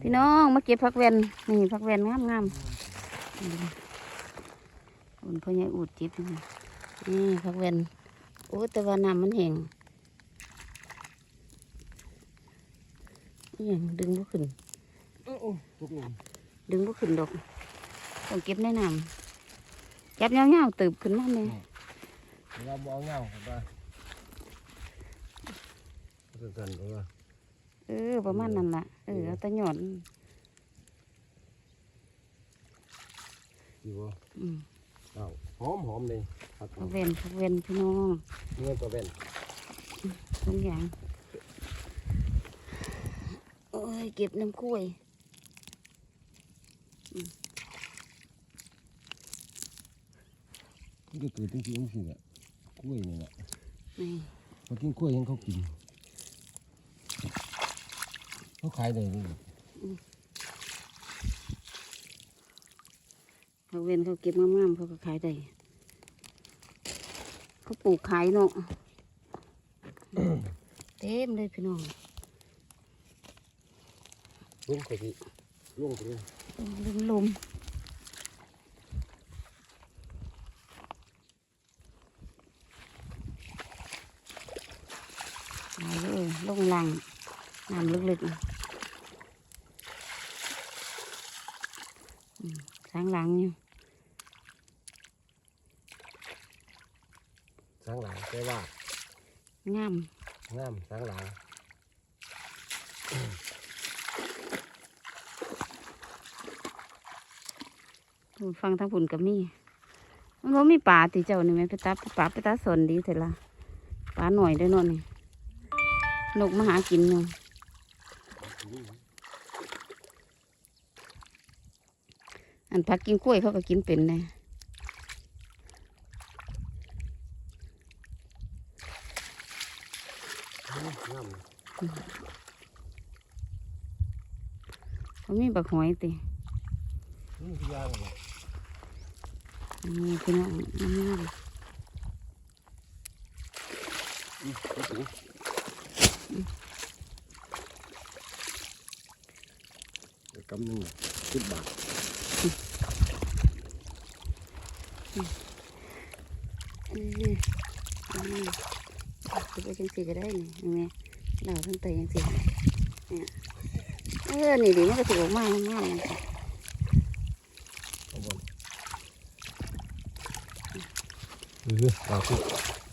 พี่น้องมาเก็บผักเวนนี่ผักเวนงามงามอุ่นพ่อใหญ่อูดจิบนี่นี่ผักเวนโอ้แต่ว่าน้ำมันแห้งอหย่างดึงบ่ขึ้นโอ้โอ้ทุกหนึ่งดึงบ่ขึ้นดอกต้องเก็บในน้ำจับเงาวๆตืบขึ้นมาแม่เราบ่เอาเงาครับว่าสั่นๆว่า เออ ประมาณนั้นล่ะเออเอาแตะหยอดอยู่บ่อืมเอ้าหอมหอมเลยครับผักเวนผักเวนพี่น้องเงินตัวเป็นทุกอย่างโอ้ยเก็บน้ำกล้วยมันก็เกิดจริงๆสิแหละกล้วยนี่แหละนี่เขากินกล้วยยังเขากิน เขาขายได้เลยผักเวนเขาเก็บงามๆเขาก็ขายได้เขาปลูกขายเนาะเต็มเลยพี่น้องลุงเขาสิลุงไปเลยลืมลมเอาเลยลงลังน้ำลึกๆน่ะอืม สางหลังอยู่สางหลังแต่ว่างามงามสางหลังพูนฟังทั้งผุนกับมีมันว่ามีป่าติเจ้านี่ไหมไปตาป่าไปตาสนดีเถอะละป่าหน่อยเด้วยนอนนี่นกมาหากินอยู่ อันพักกินกล้วยเขาก็กินเป็นเลยงามเขามีบักหอยตินี่คือยางเลยอันนี้พี่น้องงามกำหนึ่งสิบบาท ๆเอออั นนี้จะไปจังสีก็ได้นี่ยังไงเราทั้งเตยังสีเนี่ยเออนี่ดีมันก็ถือออกมางามๆเอาบนเออเราคือ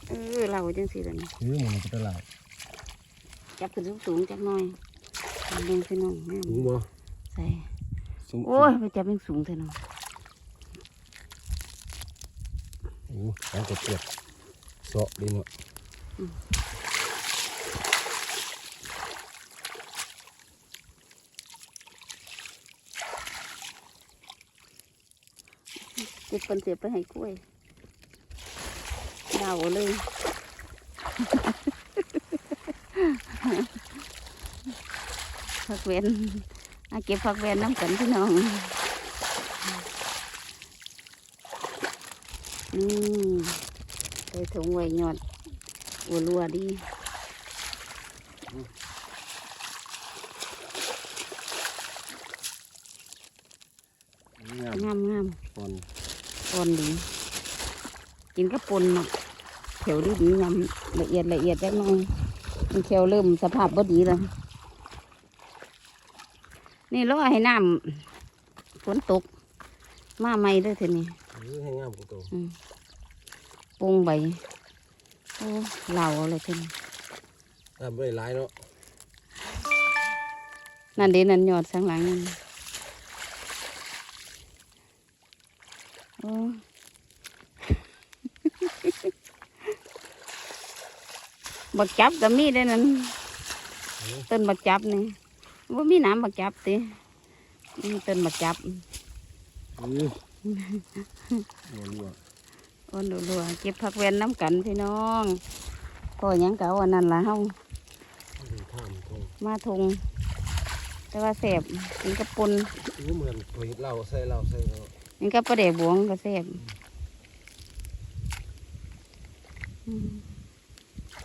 เออเราจังสีแล้วนี่เออมันเป็นตลาจับขึ้นสูงๆจักหน่อยเลี้ยงพี่น้องงามรู้บ่ใส่สูงโอ้ยไปจับเป็นสูงเถอะน้อง โอ้ยากรเปียกเสาะดีเนาะเจ็บคนเสียไปให้กล้วยเดาเลยผักเวนอาเก็บผักเวนน้ำกันพี่น้อง นี่ใส่ถุงไว้หยอดอัวรัวดีงามงามงามปอนอ่อนดีกินก็ปนเนาะเขียวดีดียำละเอียดละเอียดจักหน่อยมันเขียวเริ่มสภาพบ่ดีแล้วนี่รอให้น้ำฝนตก มาใหม่เด้วยทีนี้เออให้งามกูโตอืม ปรุงใบโอ้เหล่าเอาเลยทีนี้งามไม่ได้หลายเนาะนั่นเดนั่นยอดสังหลังนั่นโอ้บักจับก็มีได้อนั่นต้นบักจับนี่ว่ามีน้ำบักจับติมีต้นบักจับเออ รัวรัวอ่อนรัวๆเก็บผักเวนน้ำกันพี่น้องก็ยังเก่าอันนั้นละเฮาดูท่ามทงมาทงแต่ว่าแสบกินกระปุนเออเหมือนเคยเหล้าใส่เหล้าใส่เนาะนี่ก็ประเดี๋ยวบวงก็แสบอืม ค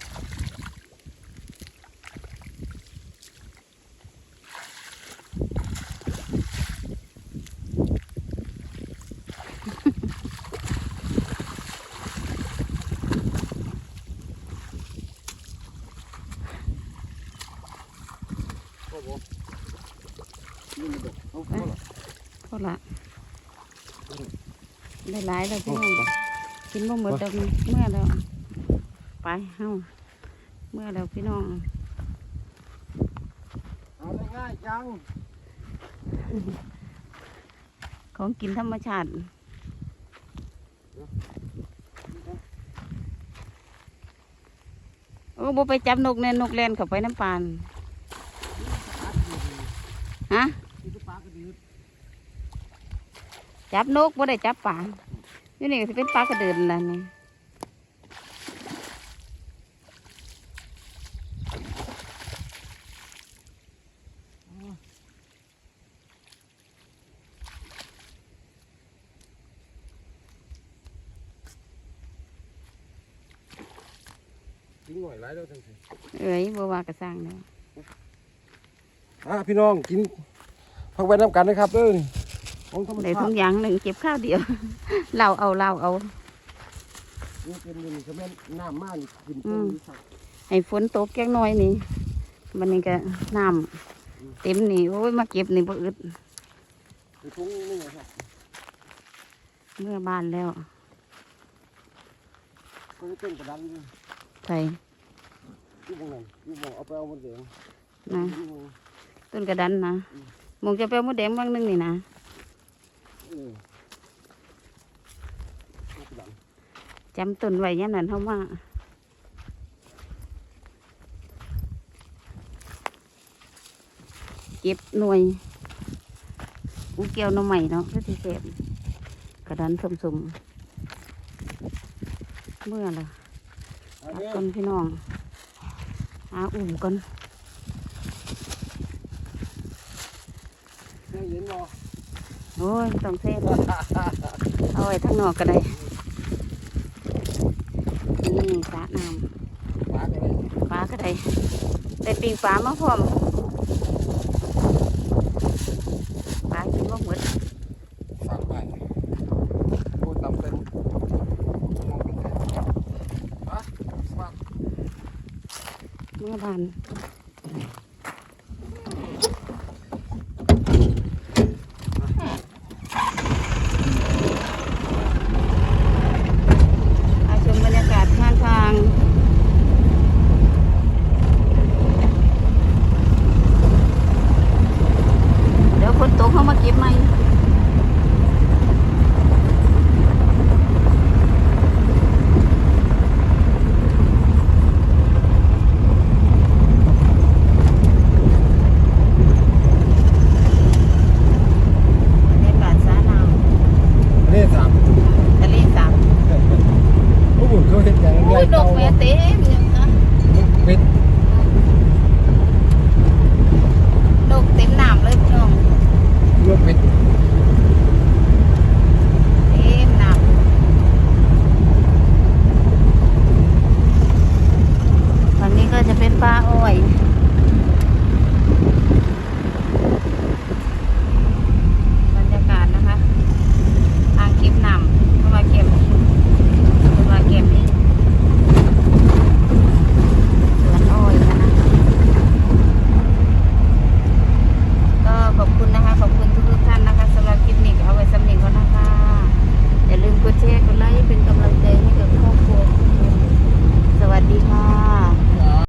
รับผมนี่มันดกเอาเอาล่ะ พอละได้หลายแล้วพี่น้องกินบ่หมดดอกเมื่อแล้ว ไปเฮาเมื่อแล้วพี่น้องเอาได้ง่ายจัง ของกินธรรมชาติโอ้บ่ไปจับนกแน่นกแลนเข้าไปน้ำปาน ฮะกินปลากระดือจับนกบ่ได้จับป่าอยู่นี่ก็สิเป็นปลากระเดินล่ะนี่กินหน่อยหลายแล้วทั้งสิ้นเอ้ยบ่ว่ากระสังแล้ว อะพี่น้องกินพักไว้น้ำกันนะครับเด้อของธรรมได้ชาทุติกอย่างหนึ่งเก็บข้าวเดียว เราเอาเราเอา นี่เป็นเรื่องที่แม่นน้ำมากกินอืต้นมนี้สักให้ฝนตกแก้งน้อยนี่มันนี่ก็น้ำเต็มนี่โอ้ยมาเก็บนี่บ่อึดในทุ่งนี่นะครับเมื่อบ้านแล้วก็จะเป็นกระดันอยู่ใส่ที่ตรงนั้นที่บอกเอาไปเอาหมดเดียวนะที่บอก ต้นกระดันนะหมองจะไปเอามดแดงบางหนึงนี่นะเออเอากระดันจำต้นไว้ยันนั้นเฮามาเก็บหน่วยอูเกี่ยวหน่อใหม่เนาะก็สิเก็บกระดันสมๆเมื่อละอันพักนี้ก่อนพี่น้องหาอุ่มก่อน เคยเห็นบ่โอ้ยต้องเซ่ดเอาไว้ทั้งนอกก็ได้นี่สระน้ปลากันเลยำปลาก็ได้ได้ปิงปลามาพร้อมปลากินว่าหมดฝากไปโอ้ตำเป็นมองเป็นไงปลาฝากเมื่อบ้าน Ui, đột mẹ té em nhầm ta.